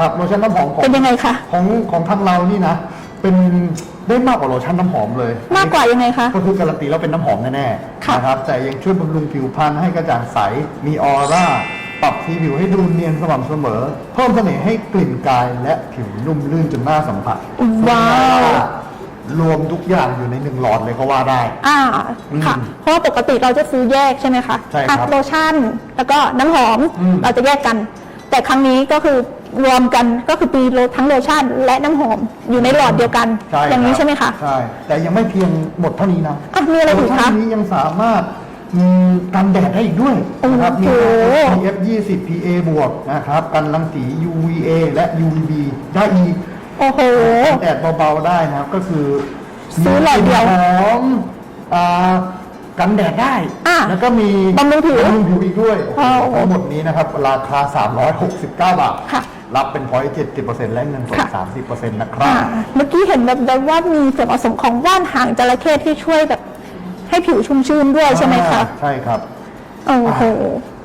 นะครับโลชั่นน้ำหอมของเป็นยังไงคะ ของของทางเรานี่นะ เป็นได้มากกว่าโลชั่นน้ำหอมเลย มากกว่ายังไงคะ ก็คือการันตีแล้วเป็นน้ำหอมแน่ๆค่ะ นะครับแต่ยังช่วยบำรุงผิวพรรณให้กระจ่างใส มีออร่า ปรับสีผิวให้ดูเนียนสม่ำเสมอ เพิ่มเสน่ห์ให้กลิ่นกายและผิวนุ่มลื่นจนน่าสัมผัสว้าว รวมทุกอย่างอยู่ในหนึ่งหลอดเลยก็ว่าได้ อ่าค่ะอืมเพราะว่าปกติเราจะซื้อแยกใช่ไหมคะใช่ครับอะโลชั่น แล้วก็น้ำหอม อืม เราจะแยกกัน แต่ครั้งนี้ก็คือ รวมกันก็คือปีโลทั้งโลชั่นและน้ำหอมอยู่ในหลอดเดียวกัน ใช่อย่างนี้ครับใช่ไหมคะ ใช่ แต่ยังไม่เพียงหมดเท่านี้นะอะมีอะไรอีกโลคะชั่นนี้ยังสามารถอืมกันแดดได้อีกด้วยนะครับโอ้มีโห SPF 20 PA บวกนะครับกันรังสี UVA และ UVB ได้อีกโอ้โห กันแดดเบาๆได้นะครับก็คือซื้อหลอดเดียวมีกลิ่นหอมอ่ากันแดดได้ อะแล้วก็มีบำรุงผิวบำรุงผิวอีกด้วยโอ้โห ทั้งหมดนี้นะครับราคา 369 บาท ค่ะ รับเป็นพอยต์70%และเงินสดค่ะ30%นะครับอ่าเมื่อกี้เห็นแบบๆว่ามีส่วนผสมของว่านหางจระเข้ที่ช่วยแบบให้ผิวชุ่มชื่นด้วยใช่ไหมคะอ่าใช่ครับ โอ้โห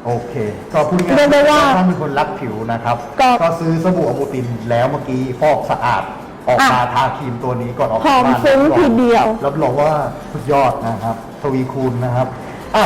โอเค ก็พูดง่ายเรียกได้ว่าถ้าเป็นคนรักผิวนะครับก็ก็ซื้อสบู่อโมตินแล้วเมื่อกี้ฟอกสะอาดออกมาอะทาครีมตัวนี้ก่อนออกหอมจากบ้านฟุ้งทีเดียวรับรองว่าสุดยอดนะครับทวีคูณนะครับอะ